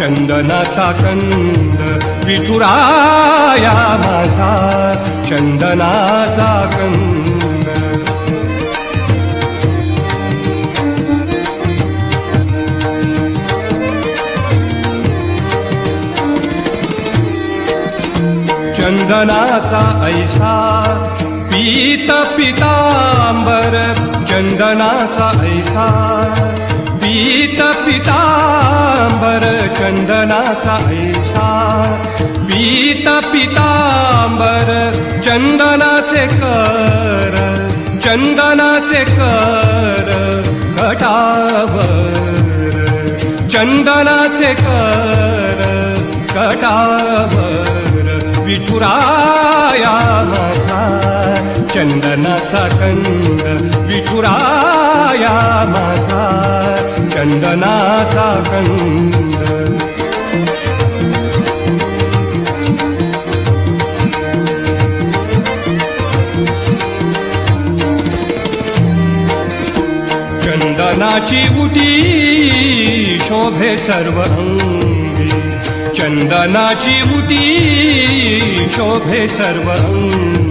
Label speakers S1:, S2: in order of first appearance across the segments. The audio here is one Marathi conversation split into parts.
S1: चंदनाचा कंद विठुराया माझा चंदनाचा कंद. चंदनाचा ऐसा पीत पितांबर चंदनाचा ऐसा पीत पिता पितांबर चंदनाचा ऐसा पीत पितांबर चंदनाचे कर चंदनाचे कर घटावर चंदनाचे कर घटावर. विठुराया माझा चंदनाचा कंद विठुराया माझा चंदनाचा कंद. चंदनाची उटी शोभे सर्व अंगी. चंदनाची उटी शोभे सर्व अंगी.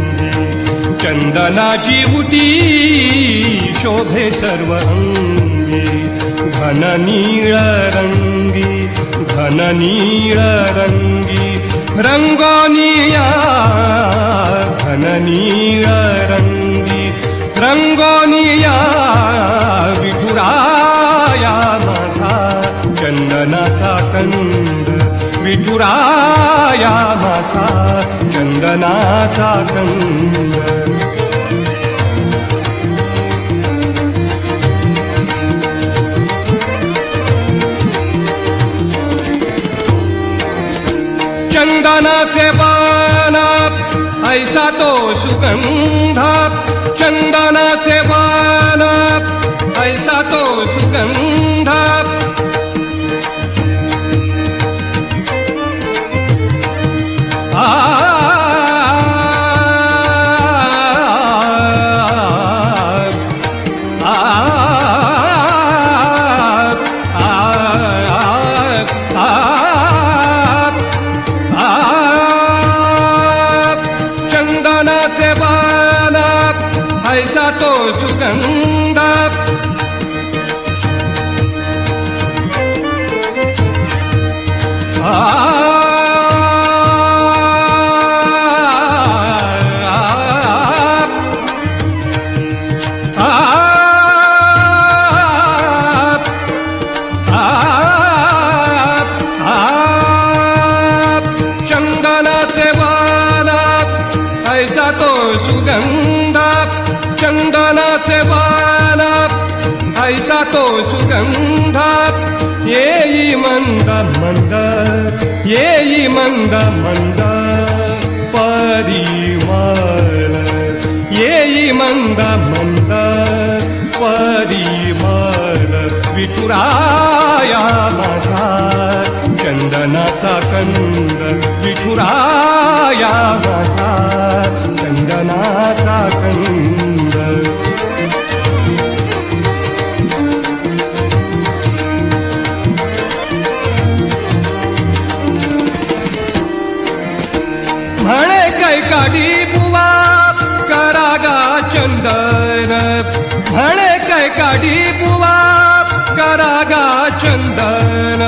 S1: चंदनाची उटी शोभे सर्व अंगी. घन नीळ रंगी घन नीळ रंगी रंगोनिया घन नीळ रंगी रंगोनिया विठुराया माझा चंदनाचा कंद विठुराया माझा चंदनाचा कंद चंदनाचे बाण ऐसा तो सुगंधा चंदनाचे बाण ऐसा तो सुगंध ऐसा तो सुगंध चंदनाचे बाण ऐसा तो सुगंध येई मंद मंद येई मंद मंद परिमळ येई मंद मंद परिमळ विठुराया माझा चंदनाचा कंद विठुराया माझा चंदनाचा कंद. म्हणे काय काढी बुवा करागा चंदन. म्हणे काय काढी बुवा करागा चंदन.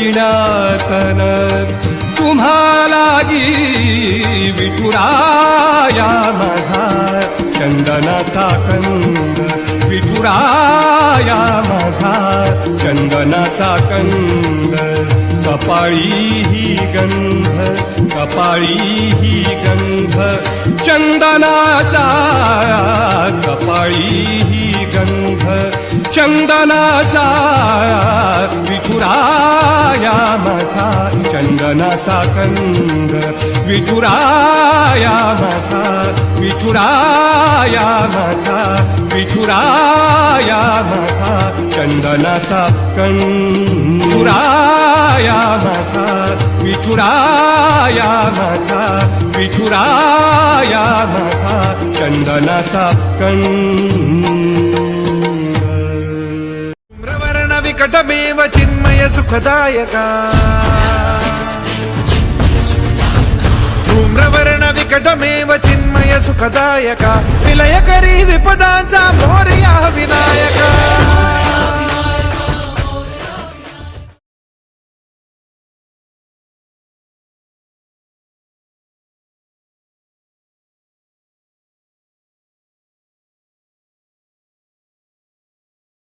S1: विनातन तुम्हाला विठुराया माझा चंदनाचा कंद विठुराया माझा चंदनाचा कंद. कपाळी ही गंध कपाळी ही गंध चंदनाचा कपाळी ही गंध चंदनाचा चंदनाचा कंदुराया माझा विठुराया माझा विठुराया माझा चंदनाचा कंद
S2: धूम्रवर्ण विकटमेव चिन्मय सुखदायका ప్రవరణ వికటమేవ చిన్మయ సుఖదాయక. విలయకరీ విపదాంచ మోర్యా వినాయక.